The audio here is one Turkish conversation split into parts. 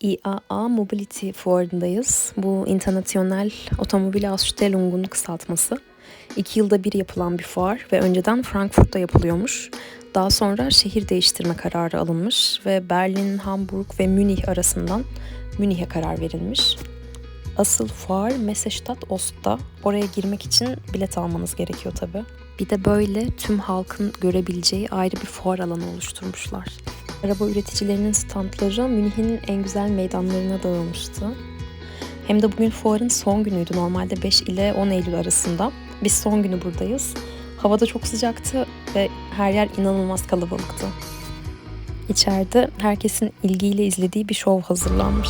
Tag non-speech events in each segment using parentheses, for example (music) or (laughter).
IAA Mobility fuarındayız. Bu International Otomobil Ausstellung'un kısaltması. İki yılda bir yapılan bir fuar ve önceden Frankfurt'ta yapılıyormuş. Daha sonra şehir değiştirme kararı alınmış ve Berlin, Hamburg ve Münih arasından Münih'e karar verilmiş. Asıl fuar Messestadt Ost'ta. Oraya girmek için bilet almanız gerekiyor tabi. Bir de böyle tüm halkın görebileceği ayrı bir fuar alanı oluşturmuşlar. Araba üreticilerinin standları Münih'in en güzel meydanlarına dağılmıştı. Hem de bugün fuarın son günüydü. Normalde 5 ile 10 Eylül arasında. Biz son günü buradayız. Havada çok sıcaktı ve her yer inanılmaz kalabalıktı. İçeride herkesin ilgiyle izlediği bir şov hazırlanmış.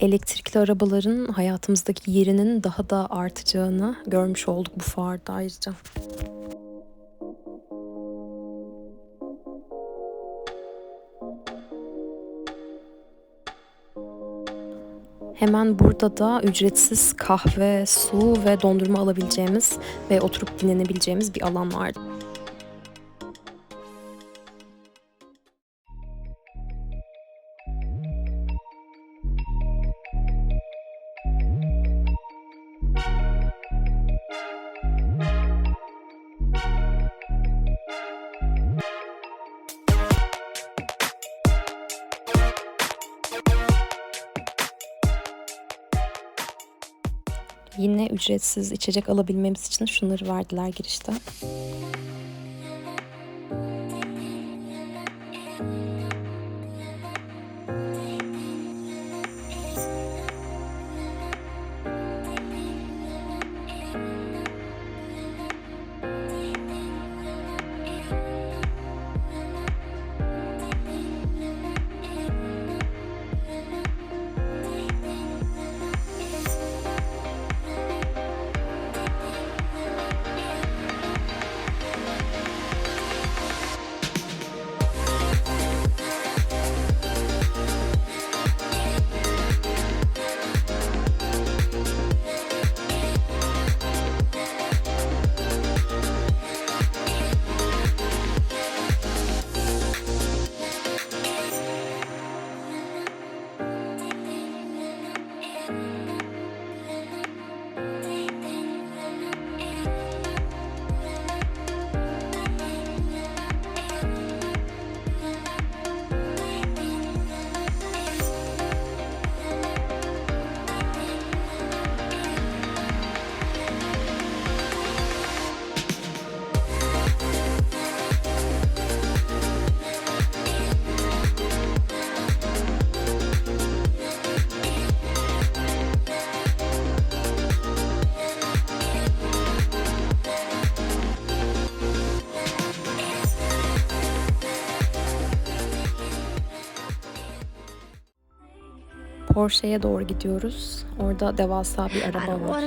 Elektrikli arabaların hayatımızdaki yerinin daha da artacağını görmüş olduk bu fuarda ayrıca. Hemen burada da ücretsiz kahve, su ve dondurma alabileceğimiz ve oturup dinlenebileceğimiz bir alan vardı. Yine ücretsiz içecek alabilmemiz için şunları verdiler girişte. Porsche'ye doğru gidiyoruz. Orada devasa bir araba var.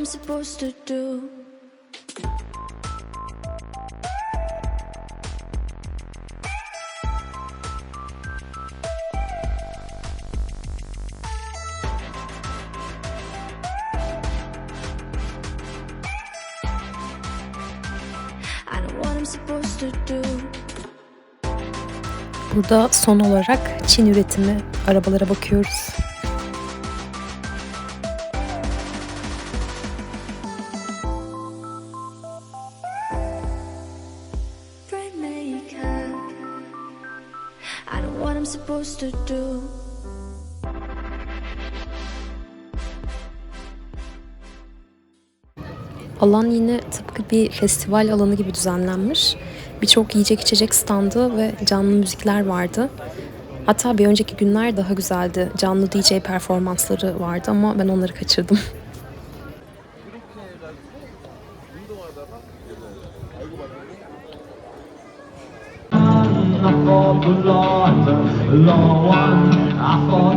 Burada son olarak Çin üretimi arabalara bakıyoruz. Supposed to do? Alan yine tıpkı bir festival alanı gibi düzenlenmiş. Birçok yiyecek içecek standı ve canlı müzikler vardı. Hatta bir önceki günler daha güzeldi. Canlı DJ performansları vardı ama ben onları kaçırdım. (laughs) fought long one. I thought.